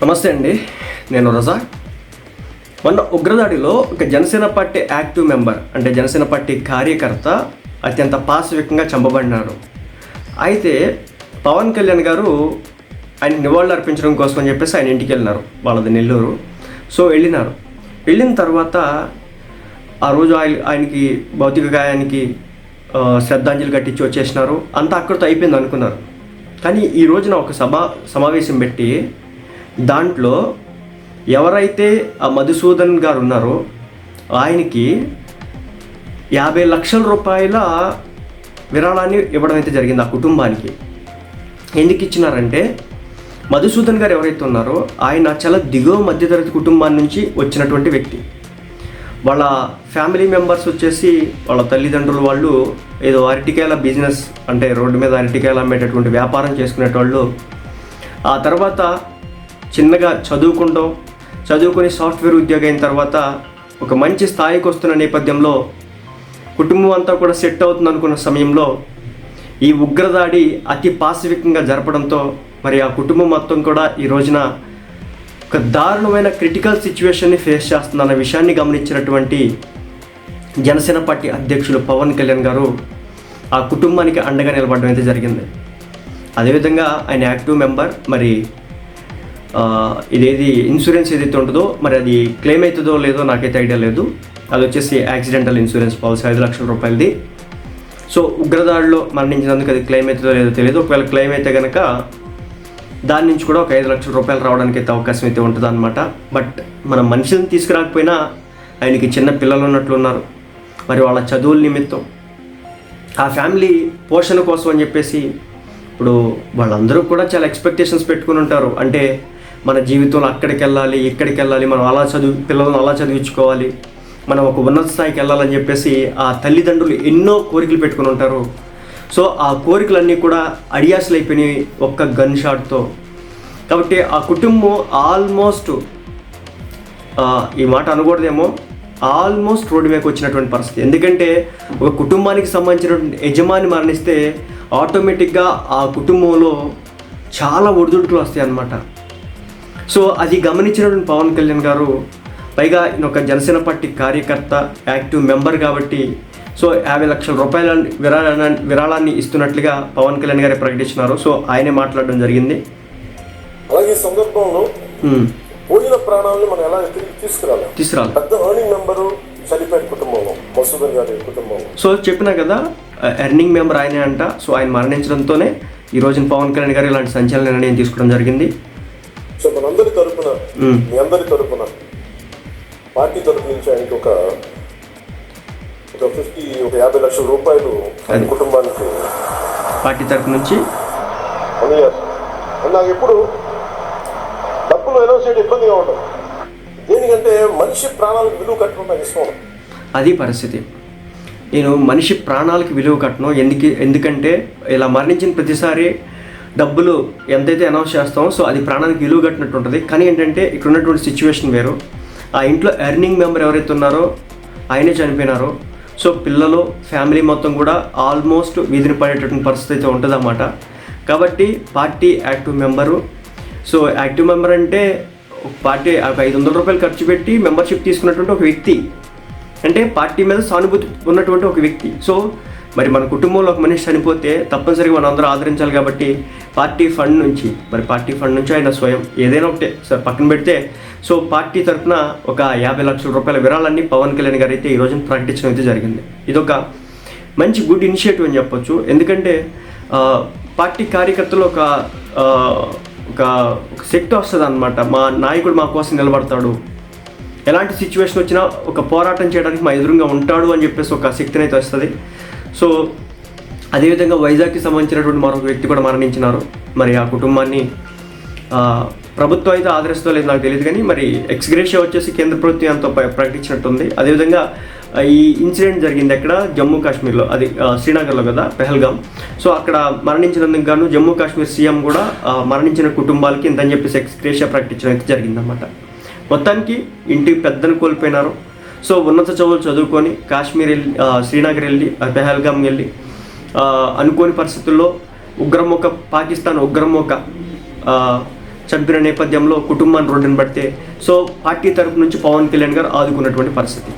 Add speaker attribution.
Speaker 1: నమస్తే అండి నేను రజా. మొన్న ఉగ్రదాడిలో ఒక జనసేన పార్టీ యాక్టివ్ మెంబర్ అంటే జనసేన పార్టీ కార్యకర్త అత్యంత పాశవికంగా చంపబడినారు. అయితే పవన్ కళ్యాణ్ గారు ఆయన నివాళులు అర్పించడం కోసం అని చెప్పేసి ఆయన ఇంటికి వెళ్ళినారు వాళ్ళది నెల్లూరు. సో వెళ్ళినారు. వెళ్ళిన తర్వాత ఆ రోజు ఆయన ఆయనకి భౌతిక గాయానికి శ్రద్ధాంజలి కట్టించి వచ్చేసినారు. అంతా అక్కడితో అయిపోయింది అనుకున్నారు. కానీ ఈ రోజున ఒక సభ సమావేశం పెట్టి దాంట్లో ఎవరైతే ఆ మధుసూదన్ గారు ఉన్నారో ఆయనకి యాభై లక్షల రూపాయల విరాళాన్ని ఇవ్వడం అయితే జరిగింది ఆ కుటుంబానికి. ఎందుకు ఇచ్చినారంటే మధుసూదన్ గారు ఎవరైతే ఉన్నారో ఆయన చాలా దిగువ మధ్యతరగతి కుటుంబాన్ని నుంచి వచ్చినటువంటి వ్యక్తి. వాళ్ళ ఫ్యామిలీ మెంబర్స్ వచ్చేసి వాళ్ళ తల్లిదండ్రులు వాళ్ళు ఏదో అరటికాయల బిజినెస్ అంటే రోడ్డు మీద అరటికాయలు అమ్మేటటువంటి వ్యాపారం చేసుకునేటోళ్ళు. ఆ తర్వాత చిన్నగా చదువుకుంటాం. చదువుకొని సాఫ్ట్వేర్ ఉద్యోగం అయిన తర్వాత ఒక మంచి స్థాయికి వస్తున్న నేపథ్యంలో కుటుంబం అంతా కూడా సెట్ అవుతుంది అనుకున్న సమయంలో ఈ ఉగ్రదాడి అతి పాశవికంగా జరపడంతో మరి ఆ కుటుంబం మొత్తం కూడా ఈ రోజున ఒక దారుణమైన క్రిటికల్ సిచ్యువేషన్ని ఫేస్ చేస్తుందన్న విషయాన్ని గమనించినటువంటి జనసేన పార్టీ అధ్యక్షులు పవన్ కళ్యాణ్ గారు ఆ కుటుంబానికి అండగా నిలబడడం అయితే జరిగింది. అదేవిధంగా ఆయన యాక్టివ్ మెంబర్ మరి ఇదేది ఇన్సూరెన్స్ ఏదైతే ఉంటుందో మరి అది క్లెయిమ్ అవుతుందో లేదో నాకైతే ఐడియా లేదు. అది వచ్చేసి యాక్సిడెంటల్ ఇన్సూరెన్స్ పాలసీ ఐదు లక్షల రూపాయలది. సో ఉగ్రదాడిలో మరణించినందుకు అది క్లెయిమ్ అవుతుందో లేదో తెలియదు. ఒకవేళ క్లెయిమ్ అయితే కనుక దాని నుంచి కూడా ఒక ఐదు లక్షల రూపాయలు రావడానికి అయితే అవకాశం అయితే ఉంటుంది అనమాట బట్ మన మనిషిని తీసుకురాకపోయినా ఆయనకి చిన్న పిల్లలు ఉన్నట్లున్నారు మరి వాళ్ళ చదువుల నిమిత్తం. ఆ ఫ్యామిలీ పోషణ కోసం అని చెప్పేసి ఇప్పుడు వాళ్ళందరూ కూడా చాలా ఎక్స్పెక్టేషన్స్ పెట్టుకుని ఉంటారు. అంటే మన జీవితంలో అక్కడికి వెళ్ళాలి ఇక్కడికి వెళ్ళాలి మనం అలా చదువు పిల్లలను అలా చదివించుకోవాలి మనం ఒక ఉన్నత స్థాయికి వెళ్ళాలని చెప్పేసి ఆ తల్లిదండ్రులు ఎన్నో కోరికలు పెట్టుకుని ఉంటారు. సో ఆ కోరికలన్నీ కూడా అడియాసులు అయిపోయినాయి ఒక్క గన్ షాట్తో. కాబట్టి ఆ కుటుంబం ఆల్మోస్ట్ ఈ మాట అనకూడదేమో ఆల్మోస్ట్ రోడ్డు మీదకి వచ్చినటువంటి పరిస్థితి. ఎందుకంటే ఒక కుటుంబానికి సంబంధించినటువంటి యజమాని మరణిస్తే ఆటోమేటిక్గా ఆ కుటుంబంలో చాలా ఒడిదుడుకులు వస్తాయి అన్నమాట సో అది గమనించినటువంటి పవన్ కళ్యాణ్ గారు పైగా ఒక జనసేన పార్టీ కార్యకర్త యాక్టివ్ మెంబర్ కాబట్టి సో యాభై లక్షల రూపాయల విరాళాన్ని విరాళాన్ని ఇస్తున్నట్లుగా పవన్ కళ్యాణ్ గారే ప్రకటించినారు. సో ఆయనే మాట్లాడడం జరిగింది.
Speaker 2: అలాగే సందర్భంలో పోయిన ప్రాణాలను మనం ఎలా తిరిగి తీసుకురాలి
Speaker 1: తీసుకురాలి.
Speaker 2: పెద్ద ఎర్నింగ్ మెంబరు చనిపోయిన కుటుంబంలో మసూదన్ గారి కుటుంబంలో.
Speaker 1: సో చెప్పినా కదా ఎర్నింగ్ మెంబర్ ఆయనే అంట. సో ఆయన మరణించడంతోనే ఈ రోజున పవన్ కళ్యాణ్ గారు ఇలాంటి సంచలన నిర్ణయం తీసుకోవడం జరిగింది.
Speaker 2: సో మనందరి తరపున. మీ అందరి తరపున పార్టీ తరపు నుంచి ఆయనకి ఒక ఒక ఫిఫ్టీ ఒక యాభై లక్షల రూపాయలు ఆయన. కుటుంబానికి
Speaker 1: పార్టీ తరపు నుంచి
Speaker 2: నాకు ఎప్పుడు డబ్బులు అనౌన్స్ చేయడం ఇబ్బందిగా ఉండదు దేనికంటే మనిషి ప్రాణాలకు విలువ కట్టడం నాకు ఇష్టం.
Speaker 1: అది పరిస్థితి నేను మనిషి ప్రాణాలకు విలువ కట్టను ఎందుకు ఎందుకంటే ఇలా మరణించిన ప్రతిసారి డబ్బులు ఎంతైతే అనౌన్స్ చేస్తామో సో అది ప్రాణానికి విలువ కట్టినట్టు ఉంటుంది. కానీ ఏంటంటే ఇక్కడ ఉన్నటువంటి సిచ్యువేషన్ వేరు. ఆ ఇంట్లో ఎర్నింగ్ మెంబర్ ఎవరైతే ఉన్నారో ఆయనే చనిపోయినారో. సో పిల్లలు ఫ్యామిలీ మొత్తం కూడా ఆల్మోస్ట్ వీధిని పడేటటువంటి పరిస్థితి అయితే ఉంటుందన్నమాట. కాబట్టి party active member so active member అంటే ఒక పార్టీ ఒక ఐదు వందల రూపాయలు ఖర్చు పెట్టి మెంబర్షిప్ తీసుకున్నటువంటి ఒక వ్యక్తి. అంటే పార్టీ మీద సానుభూతి ఉన్నటువంటి ఒక వ్యక్తి. సో మరి మన కుటుంబంలో ఒక మనిషి చనిపోతే తప్పనిసరిగా మనం అందరూ ఆదరించాలి కాబట్టి పార్టీ ఫండ్ నుంచి మరి పార్టీ ఫండ్ నుంచి ఆయన స్వయం ఏదైనా ఒకటే సార్ పక్కన పెడితే సో పార్టీ తరఫున ఒక యాభై లక్షల రూపాయల విరాళాన్ని పవన్ కళ్యాణ్ గారు అయితే ఈ రోజున ప్రకటించడం అయితే జరిగింది. ఇదొక మంచి గుడ్ ఇనిషియేటివ్ అని చెప్పొచ్చు. ఎందుకంటే పార్టీ కార్యకర్తలు ఒక ఒక ఒక శక్తి వస్తుంది అనమాట మా నాయకుడు మా కోసం నిలబడతాడు. ఎలాంటి సిచ్యువేషన్ వచ్చినా ఒక పోరాటం చేయడానికి మా ఎదురుగా ఉంటాడు అని చెప్పేసి ఒక శక్తిని అయితే వస్తుంది. సో అదేవిధంగా వైజాగ్కి సంబంధించినటువంటి మరొక వ్యక్తి కూడా మరణించినారు. మరి ఆ కుటుంబాన్ని ప్రభుత్వం అయితే ఆదరిస్తో లేదు నాకు తెలియదు కానీ మరి ఎక్స్గ్రేషియా వచ్చేసి కేంద్ర ప్రభుత్వం ఎంతో ప్రకటించినట్టుంది. అదేవిధంగా ఈ ఇన్సిడెంట్ జరిగింది అక్కడ జమ్మూ కాశ్మీర్లో. అది శ్రీనగర్లో కదా పెహల్గాం. సో అక్కడ మరణించినందుకు గాను జమ్మూ కాశ్మీర్ సీఎం కూడా మరణించిన కుటుంబాలకి ఇంతని చెప్పేసి ఎక్స్గ్రేషియా ప్రకటించడం అయితే జరిగిందనమాట మొత్తానికి ఇంటికి పెద్దను కోల్పోయినారు. సో ఉన్నత చదువులు చదువుకొని కాశ్మీర్ వెళ్ళి శ్రీనగర్ వెళ్ళి పెహల్గామ్ వెళ్ళి అనుకోని పరిస్థితుల్లో ఉగ్రముఖ పాకిస్తాన్ ఉగ్రముఖ చంపిన నేపథ్యంలో కుటుంబాన్ని రోడ్డును పడితే సో పార్టీ తరపు నుంచి పవన్ కళ్యాణ్ గారు ఆదుకున్నటువంటి పరిస్థితి.